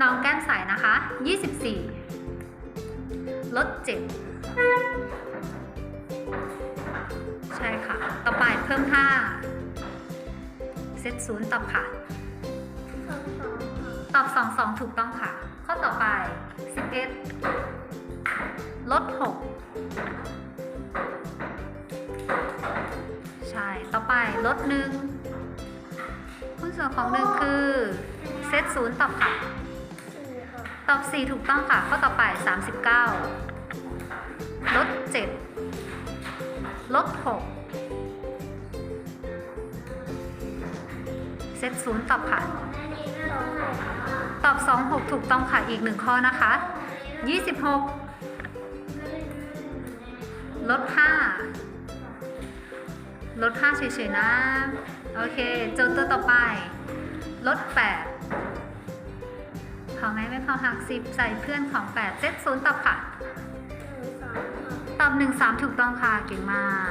น้องแก้มใสนะคะ 24 ลด 7 ใช่ค่ะ ต่อไปเพิ่ม 5 เซตศูนย์ตอบค่ะ ตอบ 2 2 ถูกต้องค่ะ ข้อต่อไป 11 ลด 6 ใช่ ต่อไปลด 1 หุ้นส่วนของ 1 คือเซตศูนย์ตอบค่ะ ตอบ 4 ถูกต้องค่ะ ข้อต่อไป 39 ลด 7 ลด 6 เซตศูนย์ตอบค่ะ ตอบ 2 6 ถูกต้องค่ะ อีก1ข้อนะคะ 26 ลด 5 ลด 5 เฉยๆนะ โอเคเจอตัวต่อไป ลด 8 พอไหมไม่พอหัก10ใส่เพื่อนของ8เซตศูนย์ตอบค่ะ ตอบ1 3ถูกต้องค่ะ เก่งมาก